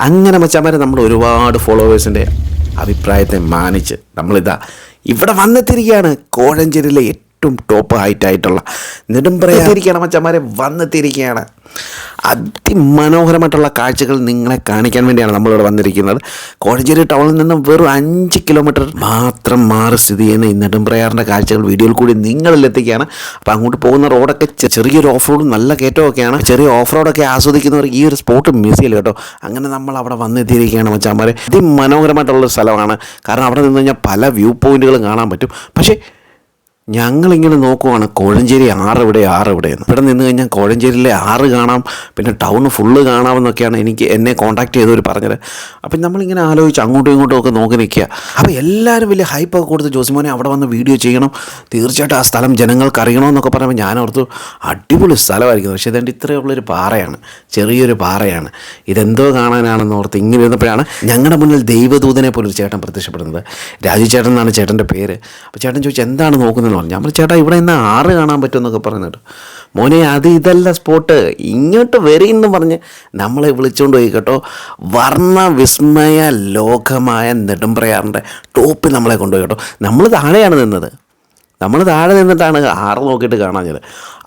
അങ്ങനെ മച്ചാമാരെ നമ്മൾ ഒരുപാട് ഫോളോവേഴ്സിന്റെ അഭിപ്രായത്തെ മാനിച്ച് നമ്മളിതാ ഇവിടെ വന്നെത്തിരിക്കുകയാണ് കോഴഞ്ചേരിയിലെ ഏറ്റവും ടോപ്പ് ഹൈറ്റായിട്ടുള്ള നെടുമ്പ്രയായിരിക്കുകയാണ് മച്ചന്മാരെ വന്നെത്തിയിരിക്കുകയാണ്. അതിമനോഹരമായിട്ടുള്ള കാഴ്ചകൾ നിങ്ങളെ കാണിക്കാൻ വേണ്ടിയാണ് നമ്മളിവിടെ വന്നിരിക്കുന്നത്. കോഴഞ്ചേരി ടൗണിൽ നിന്നും വെറും അഞ്ച് കിലോമീറ്റർ മാത്രം മാറി സ്ഥിതി ചെയ്യുന്ന ഈ നെടുമ്പ്രയാറിന്റെ കാഴ്ചകൾ വീഡിയോയിൽ കൂടി നിങ്ങളിലെത്തിക്കുകയാണ് അപ്പോൾ അങ്ങോട്ട് പോകുന്ന റോഡൊക്കെ ചെറിയൊരു ഓഫ് റോഡും നല്ല കയറ്റമൊക്കെയാണ് ചെറിയ ഓഫ് റോഡൊക്കെ ആസ്വദിക്കുന്നവർ ഈ ഒരു സ്പോട്ട് മിസ് ചെയ്യില്ല കേട്ടോ. അങ്ങനെ നമ്മൾ അവിടെ വന്നെത്തിയിരിക്കുകയാണ് മച്ചാമാരെ. അതിമനോഹരമായിട്ടുള്ളൊരു സ്ഥലമാണ്. കാരണം അവിടെ നിന്ന് കഴിഞ്ഞാൽ പല വ്യൂ പോയിന്റുകളും കാണാൻ പറ്റും. പക്ഷേ ഞങ്ങളിങ്ങനെ നോക്കുവാണ്. കോഴഞ്ചേരി ആറെവിടെ ആറെവിടെയെന്ന്. ആറ് ഇവിടെ നിന്ന് കഴിഞ്ഞാൽ കോഴഞ്ചേരിയിലെ ആറ് കാണാം പിന്നെ ടൗൺ ഫുള്ള് കാണാമെന്നൊക്കെയാണ് എനിക്ക് എന്നെ കോൺടാക്ട് ചെയ്തവർ പറഞ്ഞത്. അപ്പം നമ്മളിങ്ങനെ ആലോചിച്ച് അങ്ങോട്ടും ഇങ്ങോട്ടും ഒക്കെ നോക്കി നിൽക്കുക. അപ്പോൾ എല്ലാവരും വലിയ ഹൈപ്പൊക്കെ കൊടുത്ത് ജോസിമോനെ അവിടെ വന്ന് വീഡിയോ ചെയ്യണം. തീർച്ചയായിട്ടും ആ സ്ഥലം ജനങ്ങൾക്ക് അറിയണമെന്നൊക്കെ പറയുമ്പോൾ ഞാൻ ഓർത്തു അടിപൊളി സ്ഥലമായിരിക്കും പക്ഷേ ഇതെന്റെ ഇത്രയുള്ളൊരു പാറയാണ്. ചെറിയൊരു പാറയാണ്. ഇതെന്തോ കാണാനാണെന്ന് ഓർത്ത് ഇങ്ങനെ ഇരുന്നപ്പോഴാണ് ഞങ്ങളുടെ മുന്നിൽ ദൈവദൂതനെ പോലെ ചേട്ടൻ പ്രത്യക്ഷപ്പെടുന്നത്. രാജു ചേട്ടൻ എന്നാണ് ചേട്ടന്റെ പേര്. അപ്പോൾ ചേട്ടൻ ചോദിച്ചു എന്താണ് നോക്കുന്നതെന്ന്? പറഞ്ഞു പറഞ്ഞു ചേട്ടാ ഇവിടെ ഇന്ന് ആറ് കാണാൻ പറ്റുമെന്നൊക്കെ പറയുന്നുണ്ട് മോനെ അത് ഇതല്ല സ്പോട്ട്. ഇങ്ങോട്ട് വരെയെന്ന് പറഞ്ഞ് നമ്മളെ വിളിച്ചുകൊണ്ട് പോയി കേട്ടോ. വർണ വിസ്മയ ലോകമായ നെടുമ്പ്രയാറിന്റെ ടോപ്പിൽ നമ്മളെ കൊണ്ടുപോയി കേട്ടോ. നമ്മൾ താഴെയാണ് നിന്നത്. നമ്മൾ താഴെ നിന്നിട്ടാണ് ആറ് നോക്കിയിട്ട് കാണാഞ്ഞത്.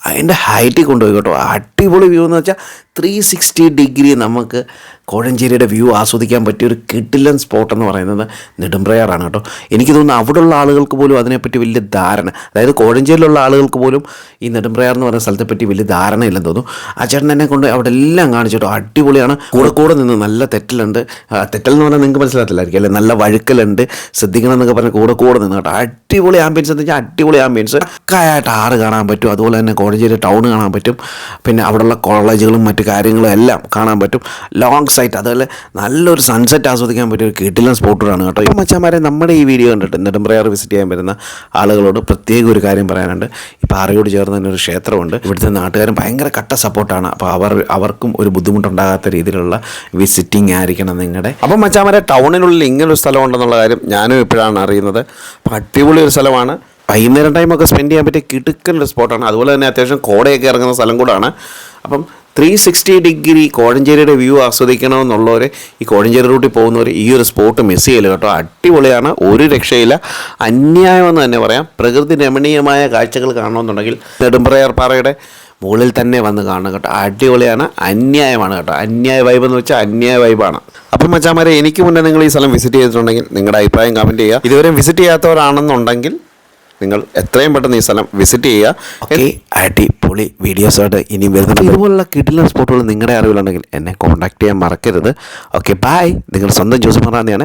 അതിന്റെ ഹൈറ്റിൽ കൊണ്ടുപോയി കേട്ടോ. അടിപൊളി വ്യൂ എന്ന് വെച്ചാൽ ത്രീ സിക്സ്റ്റി ഡിഗ്രി നമുക്ക് കോഴഞ്ചേരിയുടെ വ്യൂ ആസ്വദിക്കാൻ പറ്റിയ ഒരു കിട്ടില്ലൻ സ്പോട്ട് എന്ന് പറയുന്നത് നെടുമ്പ്രയാറാണ് കേട്ടോ. എനിക്ക് തോന്നുന്നു അവിടെയുള്ള ആളുകൾക്ക് പോലും അതിനെപ്പറ്റി വലിയ ധാരണ അതായത് കോഴഞ്ചേരിയിലുള്ള ആളുകൾക്ക് പോലും ഈ നെടുമ്പ്രയാർ എന്ന് പറയുന്ന സ്ഥലത്തെപ്പറ്റി വലിയ ധാരണയില്ലെന്ന് തോന്നുന്നു. ആ ചേട്ടൻ എന്നെ കൊണ്ട് അവിടെ എല്ലാം കാണിച്ചു കേട്ടോ. അടിപൊളിയാണ്. കൂടെ കൂടെ നിന്ന് നല്ല തെറ്റലുണ്ട്. തെറ്റൽ എന്ന് പറഞ്ഞാൽ നിങ്ങൾക്ക് മനസ്സിലാകത്തില്ലായിരിക്കും അല്ലേ? നല്ല വഴുക്കലുണ്ട്. ശ്രദ്ധിക്കണം എന്നൊക്കെ പറഞ്ഞ് കൂടെ കൂടെ നിന്ന് കേട്ടോ. അടിപൊളി ആംബിയൻസ് എന്ന് വെച്ചാൽ അടിപൊളി ആംബിയൻസ് പക്കായിട്ട് ആറ് കാണാൻ പറ്റും. അതുപോലെ തന്നെ കോഴഞ്ചേരി ടൗൺ കാണാൻ പറ്റും. പിന്നെ അവിടെയുള്ള കോളേജുകളും മറ്റു കാര്യങ്ങളും എല്ലാം കാണാൻ പറ്റും. ലോങ് സൈറ്റ് അതുപോലെ നല്ലൊരു സൺസെറ്റ് ആസ്വദിക്കാൻ പറ്റിയ ഒരു കിട്ടിലൻ സ്പോട്ടുകളാണ് കേട്ടോ. ഇപ്പോൾ മച്ചാമാരെ നമ്മുടെ ഈ വീഡിയോ കണ്ടിട്ട് നെടുമ്പ്രയാർ വിസിറ്റ് ചെയ്യാൻ വരുന്ന ആളുകളോട് പ്രത്യേക ഒരു കാര്യം പറയാനുണ്ട്. ഈ പാറയോട് ചേർന്ന് തന്നെ ഒരു ക്ഷേത്രമുണ്ട്. ഇവിടുത്തെ നാട്ടുകാരും ഭയങ്കര കട്ട സപ്പോർട്ടാണ് അപ്പോൾ അവർ അവർക്കും ഒരു ബുദ്ധിമുട്ടുണ്ടാകാത്ത രീതിയിലുള്ള വിസിറ്റിംഗ് ആയിരിക്കണം നിങ്ങളുടെ അപ്പം മച്ചാമാരെ ടൗണിനുള്ളിൽ ഇങ്ങനൊരു സ്ഥലമുണ്ടെന്നുള്ള കാര്യം ഞാനും ഇപ്പോഴാണ് അറിയുന്നത്. അപ്പോൾ അടിപൊളി ഒരു സ്ഥലമാണ്. വൈകുന്നേരം ടൈമൊക്കെ സ്പെൻഡ് ചെയ്യാൻ പറ്റിയ കിടുക്കൻ ഒരു സ്പോട്ടാണ് അതുപോലെ തന്നെ അത്യാവശ്യം കോടയൊക്കെ ഇറങ്ങുന്ന സ്ഥലം കൂടാണ്. അപ്പം ത്രീ സിക്സ്റ്റി ഡിഗ്രി കോഴഞ്ചേരിയുടെ വ്യൂ ആസ്വദിക്കണമെന്നുള്ളവർ ഈ കോഴഞ്ചേരി റൂട്ടിൽ പോകുന്നവർ ഈ ഒരു സ്പോട്ട് മിസ് ചെയ്യില്ല കേട്ടോ. അടിപൊളിയാണ്. ഒരു രക്ഷയില്ല. അന്യായമെന്ന് തന്നെ പറയാം. പ്രകൃതി രമണീയമായ കാഴ്ചകൾ കാണണമെന്നുണ്ടെങ്കിൽ നെടുമ്പ്രയാർ പാറയുടെ മുകളിൽ തന്നെ വന്ന് കാണുക കേട്ടോ. അടിപൊളിയാണ്. അന്യായമാണ് കേട്ടോ. അന്യായ വൈബ് എന്ന് വെച്ചാൽ അന്യായ വൈബാണ് അപ്പം മച്ചാമാരെ എനിക്ക് മുന്നേ നിങ്ങൾ ഈ സ്ഥലം വിസിറ്റ് ചെയ്തിട്ടുണ്ടെങ്കിൽ നിങ്ങളുടെ അഭിപ്രായം കമന്റ് ചെയ്യുക. ഇതുവരെ വിസിറ്റ് ചെയ്യാത്തവരാണെന്നുണ്ടെങ്കിൽ നിങ്ങൾ എത്രയും പെട്ടെന്ന് ഈ സ്ഥലം വിസിറ്റ് ചെയ്യുക. ഓക്കെ. അടിപൊളി വീഡിയോസായിട്ട് ഇനി വരുന്നത് ഇതുപോലുള്ള കിടിലൻ സ്പോട്ടുകൾ നിങ്ങളുടെ അറിവിലുണ്ടെങ്കിൽ എന്നെ കോൺടാക്ട് ചെയ്യാൻ മറക്കരുത്. ഓക്കെ ബായ് നിങ്ങൾ സ്വന്തം ജോസ് മറാന്നിയാണ്